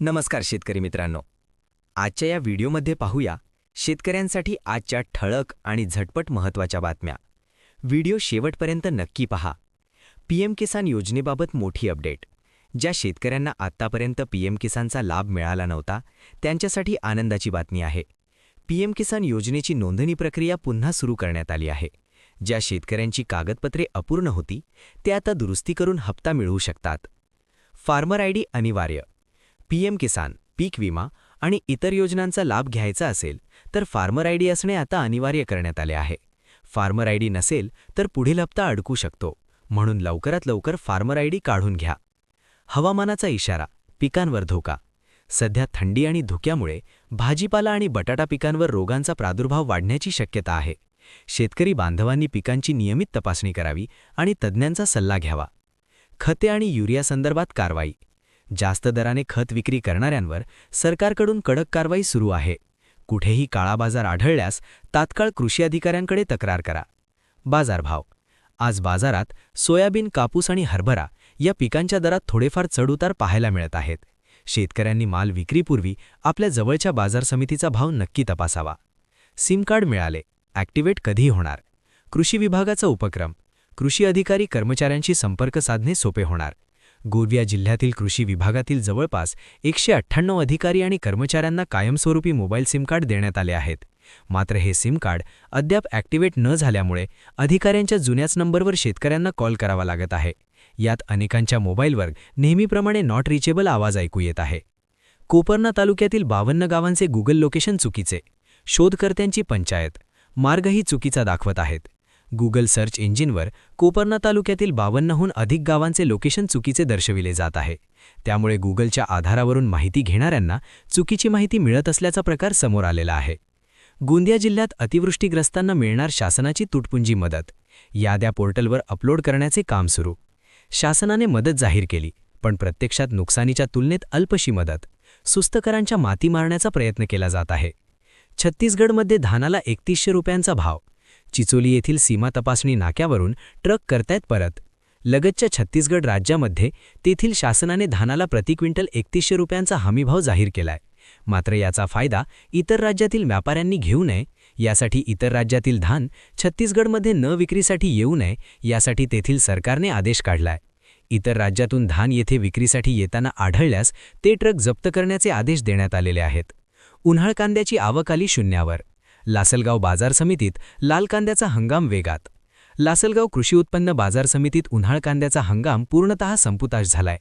नमस्कार शेतकरी मित्रांनो. आजच्या या व्हिडिओमध्ये पाहूया शेतकऱ्यांसाठी आजच्या ठळक आणि झटपट महत्त्वाच्या बातम्या. व्हिडिओ शेवटपर्यंत नक्की पहा. पीएम किसान योजनेबाबत मोठी अपडेट. ज्या शेतकऱ्यांना आत्तापर्यंत पीएम किसानचा लाभ मिळाला नव्हता त्यांच्यासाठी आनंदाची बातमी आहे. पीएम किसान योजनेची नोंदणी प्रक्रिया पुन्हा सुरू करण्यात आली आहे. ज्या शेतकऱ्यांची कागदपत्रे अपूर्ण होती ते आता दुरुस्ती करून हप्ता मिळवू शकतात. फार्मर आयडी अनिवार्य. पीएम किसान पीक विमा आणि इतर योजनांचा लाभ घ्यायचा असेल तर फार्मर आयडी असणे आता अनिवार्य करण्यात आले आहे. फार्मर आयडी नसेल तर पुढील हप्ता अडकू शकतो. म्हणून लवकरात लवकर फार्मर आयडी काढून घ्या. हवामानाचा इशारा पिकांवर धोका. सध्या थंडी आणि धुक्यामुळे भाजीपाला आणि बटाटा पिकांवर रोगांचा प्रादुर्भाव वाढण्याची शक्यता आहे. शेतकरी बांधवांनी पिकांची नियमित तपासणी करावी आणि तज्ज्ञांचा सल्ला घ्यावा. खते आणि युरियासंदर्भात कारवाई. जास्त दराने खत विक्री करणाऱ्यांवर सरकारकडून कडक कारवाई सुरू आहे. कुठेही काळा बाजार आढळल्यास तात्काळ कृषी अधिकाऱ्यांकडे तक्रार करा. बाजारभाव आज बाजारात सोयाबीन कापूस आणि हरभरा या पिकांच्या दरात थोडेफार चढउतार पाहायला मिळत आहेत. शेतकऱ्यांनी माल विक्रीपूर्वी आपल्या जवळच्या बाजार समितीचा भाव नक्की तपासावा. सिम कार्ड मिळाले. ॲक्टिवेट कधी होणार. कृषी विभागाचा उपक्रम. कृषी अधिकारी कर्मचाऱ्यांशी संपर्क साधणे सोपे होणार. गोविया जिल्ह्यातील कृषी विभागातील जवळपास एकशे अठ्ठ्याण्णव अधिकारी आणि कर्मचाऱ्यांना कायमस्वरूपी मोबाईल सिमकार्ड देण्यात आले आहेत. मात्र हे सिम कार्ड अद्याप ॲक्टिवेट न झाल्यामुळे अधिकाऱ्यांच्या जुन्याच नंबरवर शेतकऱ्यांना कॉल करावा लागत आहे. यात अनेकांच्या मोबाईलवर नेहमीप्रमाणे नॉट रिचेबल आवाज ऐकू येत आहे. कोपरना तालुक्यातील बावन्न गावांचे गुगल लोकेशन चुकीचे. शोधकर्त्यांची पंचायत. मार्गही चुकीचा दाखवत आहेत. गुगल सर्च इंजिनवर कोपरना तालुक्यातील बावन्नहून अधिक गावांचे लोकेशन चुकीचे दर्शविले जात आहे. त्यामुळे गुगलच्या आधारावरून माहिती घेणाऱ्यांना चुकीची माहिती मिळत असल्याचा प्रकार समोर आलेला आहे. गोंदिया जिल्ह्यात अतिवृष्टीग्रस्तांना मिळणार शासनाची तुटपुंजी मदत. याद्या पोर्टलवर अपलोड करण्याचे काम सुरू. शासनाने मदत जाहीर केली पण प्रत्यक्षात नुकसानीच्या तुलनेत अल्पशी मदत. सुस्तकरांच्या माती मारण्याचा प्रयत्न केला जात आहे. छत्तीसगडमध्ये धानाला एकतीसशे रुपयांचा भाव चिचोली येथील सीमा तपासणी नाक्यावरून ट्रक करतायत परत. लगतच्या छत्तीसगड राज्यामध्ये तेथील शासनाने धानाला प्रति क्विंटल एकतीसशे रुपयांचा हमीभाव जाहीर केलाय. मात्र याचा फायदा इतर राज्यातील व्यापाऱ्यांनी घेऊ नये यासाठी इतर राज्यातील धान छत्तीसगडमध्ये न विक्रीसाठी येऊ नये यासाठी तेथील सरकारने आदेश काढलाय. इतर राज्यातून धान येथे विक्रीसाठी येताना आढळल्यास ते ट्रक जप्त करण्याचे आदेश देण्यात आलेले आहेत. उन्हाळ कांद्याची आवक आली शून्यावर. लासलगाव बाजार समितीत लाल कांद्याचा हंगाम वेगात. लासलगाव कृषी उत्पन्न बाजार समितीत उन्हाळ कांद्याचा हंगाम पूर्णतः संपुताश झालाय.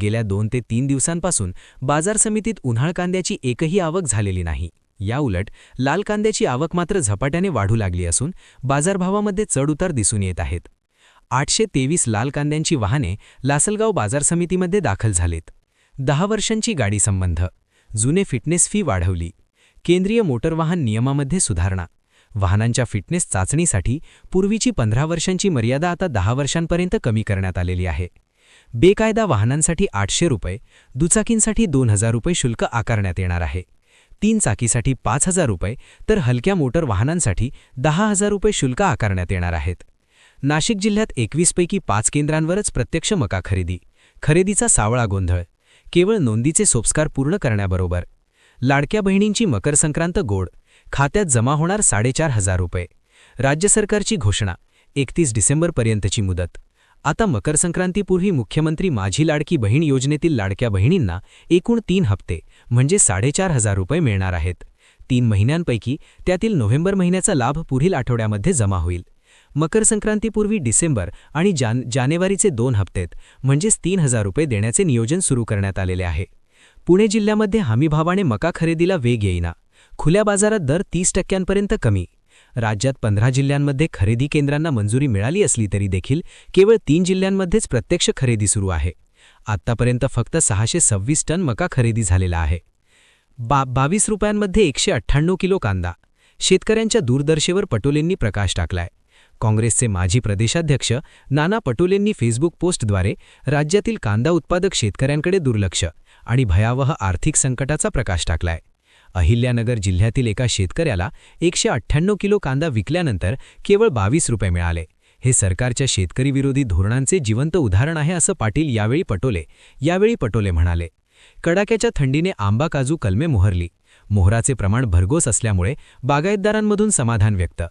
गेल्या दोन ते तीन दिवसांपासून बाजार समितीत उन्हाळ कांद्याची एकही आवक झालेली नाही. याउलट लाल कांद्याची आवक मात्र झपाट्याने वाढू लागली असून बाजारभावामध्ये चढउतार दिसून येत आहेत. आठशे तेवीस लाल कांद्यांची वाहने लासलगाव बाजार समितीमध्ये दाखल झालेत. दहा वर्षांची गाडी संबंध. जुने फिटनेस फी वाढवली. केंद्रीय मोटर वाहन नियमामध्ये सुधारणा. वाहनांच्या फिटनेस चाचणीसाठी पूर्वीची पंधरा वर्षांची मर्यादा आता दहा वर्षांपर्यंत कमी करण्यात आलेली आहे. बेकायदा वाहनांसाठी आठशे रुपये दुचाकींसाठी दोन हजार रुपये शुल्क आकारण्यात येणार आहे. तीन चाकीसाठी पाच हजार रुपये तर हलक्या मोटर वाहनांसाठी दहा हजार रुपये शुल्क आकारण्यात येणार आहेत. नाशिक जिल्ह्यात एकवीसपैकी पाच केंद्रांवरच प्रत्यक्ष मका खरेदी. खरेदीचा सावळा गोंधळ. केवळ नोंदीचे सोपस्कार पूर्ण करण्याबरोबर लाडक्या बहिणींची मकर संक्रांत गोड. खात्यात जमा होणार साडेचार हजार रुपये. राज्य सरकारची घोषणा. एकतीस डिसेंबरपर्यंतची मुदत. आता मकर संक्रांतीपूर्वी मुख्यमंत्री माझी लाडकी बहीण योजनेतील लाडक्या बहिणींना एकूण तीन हप्ते म्हणजे साडेचार हजार रुपये मिळणार आहेत. तीन महिन्यांपैकी त्यातील नोव्हेंबर महिन्याचा लाभ पुढील आठवड्यामध्ये जमा होईल. मकर संक्रांतीपूर्वी डिसेंबर आणि जान जानेवारीचे दोन हप्तेत म्हणजेच तीन हजार रुपये देण्याचे नियोजन सुरू करण्यात आलेले आहे. पुणे जिल्ह्यामध्ये हमीभावाने मका खरेदीला वेग येईना. खुल्या बाजारात दर तीस टक्क्यांपर्यंत कमी. राज्यात पंधरा जिल्ह्यांमध्ये खरेदी केंद्रांना मंजुरी मिळाली असली तरी देखील केवळ तीन जिल्ह्यांमध्येच प्रत्यक्ष खरेदी सुरू आहे. आत्तापर्यंत फक्त सहाशे सव्वीस टन मका खरेदी झालेला आहे. बा बावीस रुपयांमध्ये एकशे अठ्ठ्याण्णव किलो कांदा. शेतकऱ्यांच्या दूरदर्शेवर पटोलेंनी प्रकाश टाकलाय. काँग्रेसचे माजी प्रदेशाध्यक्ष नाना पटोलेंनी फेसबुक पोस्टद्वारे राज्यातील कांदा उत्पादक शेतकऱ्यांकडे दुर्लक्ष आणि भयावह आर्थिक संकटाचा प्रकाश टाकलाय. अहिल्यानगर जिल्ह्यातील एका शेतकऱ्याला एकशे अठ्ठ्याण्णव किलो कांदा विकल्यानंतर केवळ बावीस रुपये मिळाले. हे सरकारच्या शेतकरी विरोधी धोरणांचे जिवंत उदाहरण आहे असं पाटील यावेळी पटोले यावेळी पटोले म्हणाले. कडाक्याच्या थंडीने आंबा काजू कलमे मोहरली. मोहराचे प्रमाण भरघोस असल्यामुळे बागायतदारांमधून समाधान व्यक्त.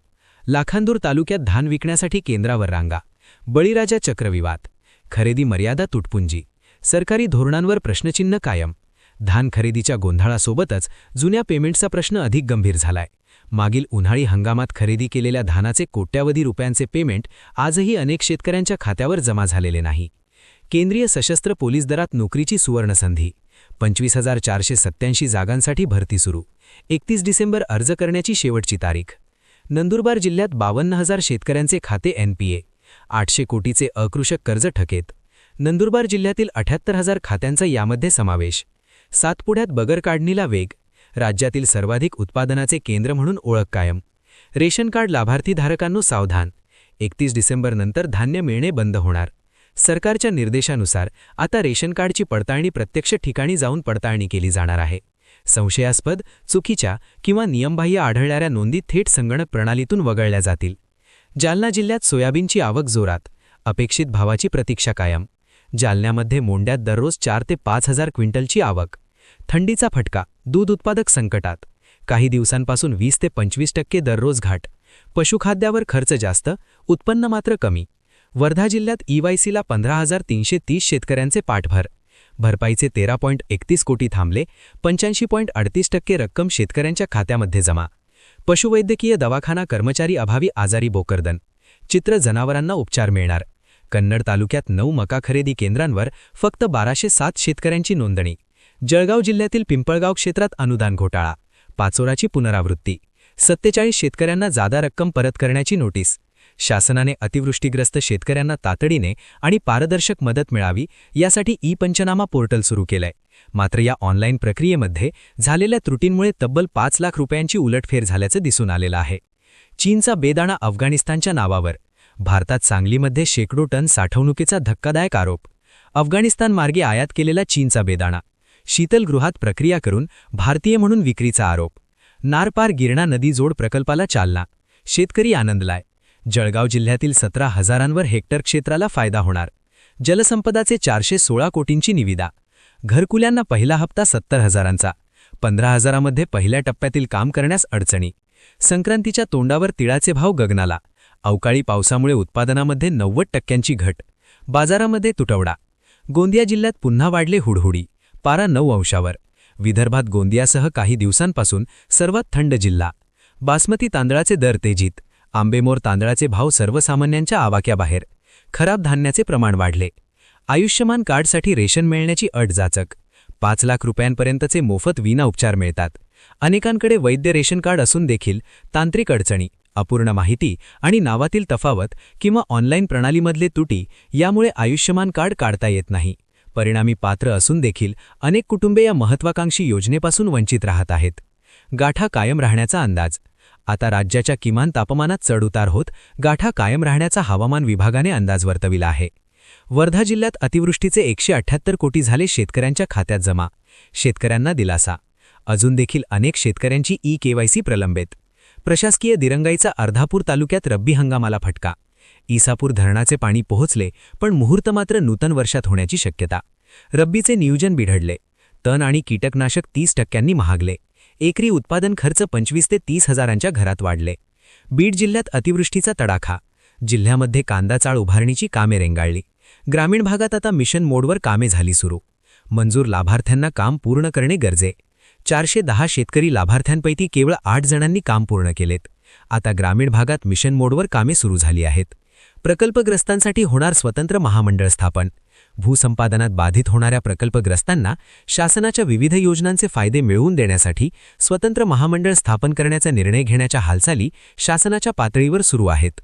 लाखांदूर तालुक्यात धान विकण्यासाठी केंद्रावर रांगा. बळीराजा चक्रविवाद खरेदी मर्यादा तुटपुंजी. सरकारी धोरणांवर प्रश्नचिन्ह कायम. धान खरेदीच्या गोंधळासोबतच जुन्या पेमेंटचा प्रश्न अधिक गंभीर झालाय. मागील उन्हाळी हंगामात खरेदी केलेल्या धानाचे कोट्यावधी रुपयांचे पेमेंट आजही अनेक शेतकऱ्यांच्या खात्यावर जमा झालेले नाही. केंद्रीय सशस्त्र पोलीस दरात नोकरीची सुवर्णसंधी. पंचवीस हजार चारशे सत्त्याऐंशी जागांसाठी भरती सुरू. एकतीस डिसेंबर अर्ज करण्याची शेवटची तारीख. नंदुरबार जिल्ह्यात बावन्न हजार शेतकऱ्यांचे खाते एनपीए आठशे कोटीचे अकृषक कर्ज ठकेत. नंदुरबार जिल्ह्यातील अठ्याहत्तर हजार खात्यांचा यामध्ये समावेश. सातपुड्यात बगर काढणीला वेग. राज्यातील सर्वाधिक उत्पादनाचे केंद्र म्हणून ओळख कायम. रेशन कार्ड लाभार्थीधारकांनो सावधान. एकतीस डिसेंबरनंतर धान्य मिळणे बंद होणार. सरकारच्या निर्देशानुसार आता रेशन कार्डची पडताळणी प्रत्यक्ष ठिकाणी जाऊन पडताळणी केली जाणार आहे. संशयास्पद चुकीच्या किंवा नियमबाह्य आढळणाऱ्या नोंदी थेट संगणक प्रणालीतून वगळल्या जातील. जालना जिल्ह्यात सोयाबीनची आवक जोरात. अपेक्षित भावाची प्रतीक्षा कायम. जालन्यामध्ये मोंड्यात दररोज चार ते पाच हजार क्विंटलची आवक. थंडीचा फटका दूध उत्पादक संकटात. काही दिवसांपासून वीस ते पंचवीस टक्के दररोज घाट. पशुखाद्यावर खर्च जास्त उत्पन्न मात्र कमी. वर्धा जिल्ह्यात ईवायसीला पंधरा हजार तीनशे तीस शेतकऱ्यांचे पाठभर. भरपाईचे तेरा पॉईंट एकतीस कोटी थांबले पंच्याऐंशी पॉईंट अडतीस टक्के रक्कम शेतकऱ्यांच्या खात्यामध्ये जमा. पशुवैद्यकीय दवाखाना कर्मचारी अभावी आजारी बोकरदन. चित्र जनावरांना उपचार मिळणार. कन्नड तालुक्यात नऊ मका खरेदी केंद्रांवर फक्त बाराशे सात शेतकऱ्यांची नोंदणी. जळगाव जिल्ह्यातील पिंपळगाव क्षेत्रात अनुदान घोटाळा. पाचोराची पुनरावृत्ती. सत्तेचाळीस शेतकऱ्यांना जादा रक्कम परत करण्याची नोटीस. शासनाने अतिवृष्टीग्रस्त शेतकऱ्यांना तातडीने आणि पारदर्शक मदत मिळावी यासाठी ई पंचनामा पोर्टल सुरू केलंय. मात्र या ऑनलाईन प्रक्रियेमध्ये झालेल्या त्रुटींमुळे तब्बल पाच लाख रुपयांची उलटफेर झाल्याचं दिसून आलेलं आहे. चीनचा बेदाणा अफगाणिस्तानच्या नावावर. भारतात सांगलीमध्ये शेकडो टन साठवणुकीचा धक्कादायक आरोप. अफगाणिस्तान मार्गे आयात केलेला चीनचा बेदाणा. शीतलगृहात प्रक्रिया करून भारतीय म्हणून विक्रीचा आरोप. नारपार गिरणा नदी जोड प्रकल्पाला चालना. शेतकरी आनंदलाय. जळगाव जिल्ह्यातील सतरा हजारांवर हेक्टर क्षेत्राला फायदा होणार. जलसंपदाचे चारशे सोळा कोटींची निविदा. घरकुल्यांना पहिला हप्ता सत्तर हजारांचा. पंधरा हजारामध्ये पहिल्या टप्प्यातील काम करण्यास अडचणी. संक्रांतीच्या तोंडावर तिळाचे भाव गगनाला. अवकाळी पावसामुळे उत्पादनामध्ये नव्वद टक्क्यांची घट. बाजारामध्ये तुटवडा. गोंदिया जिल्ह्यात पुन्हा वाढले हुडहुडी. पारा नऊ अंशावर. विदर्भात गोंदियासह काही दिवसांपासून सर्वात थंड जिल्हा. बासमती तांदळाचे दर तेजीत. आंबेमोर तांदळाचे भाव सर्वसामान्यांच्या आवाक्याबाहेर. खराब धान्याचे प्रमाण वाढले. आयुष्यमान कार्डसाठी रेशन मिळण्याची अट जाचक. पाच लाख रुपयांपर्यंतचे मोफत विना उपचार मिळतात. अनेकांकडे वैद्य रेशन कार्ड असून देखील तांत्रिक अडचणी. अपूर्ण माहिती आणि नावातील तफावत किंवा ऑनलाईन प्रणालीमधले तुटी यामुळे आयुष्यमान कार्ड काढता येत नाही. परिणामी पात्र असून देखील अनेक कुटुंबे या महत्वाकांक्षी योजनेपासून वंचित राहत आहेत. गाठा कायम राहण्याचा अंदाज. आता राज्याच्या किमान तापमानात चढउतार होत गाठा कायम राहण्याचा हवामान विभागाने अंदाज वर्तविला आहे. वर्धा जिल्ह्यात अतिवृष्टीचे एकशे अठ्ठ्याहत्तर कोटी झाले शेतकऱ्यांच्या खात्यात जमा. शेतकऱ्यांना दिलासा. अजून देखील अनेक शेतकऱ्यांची ई केवायसी प्रलंबित. प्रशासकीय दिरंगाईचा अर्धापूर तालुक्यात रब्बी हंगामाला फटका. ईसापूर धरणाचे पाणी पोहोचले पण मुहूर्त मात्र नूतन वर्षात होण्याची शक्यता. रब्बीचे नियोजन बिघडले. तण आणि कीटकनाशक तीस टक्क्यांनी महागले. एकरी उत्पादन खर्च पंचवीस ते तीस हजारांच्या घरात वाढले. बीड जिल्ह्यात अतिवृष्टीचा तडाखा. जिल्ह्यामध्ये कांदाचाळ उभारणीची कामे रेंगाळली. ग्रामीण भागात आता मिशन मोडवर कामे झाली सुरू. मंजूर लाभार्थ्यांना काम पूर्ण करणे गरजे. चारशे दहा शेतकरी लाभार्थ्यांपैकी केवळ आठ जणांनी काम पूर्ण केलेत. आता ग्रामीण भागात मिशन मोडवर कामे सुरू झाली आहेत. प्रकल्पग्रस्तांसाठी होणार स्वतंत्र महामंडळ स्थापन. भूसंपादनात बाधित होणाऱ्या प्रकल्पग्रस्तांना शासनाच्या विविध योजनांचे फायदे मिळवून देण्यासाठी स्वतंत्र महामंडळ स्थापन करण्याचा निर्णय घेण्याच्या हालचाली शासनाच्या पातळीवर सुरू आहेत.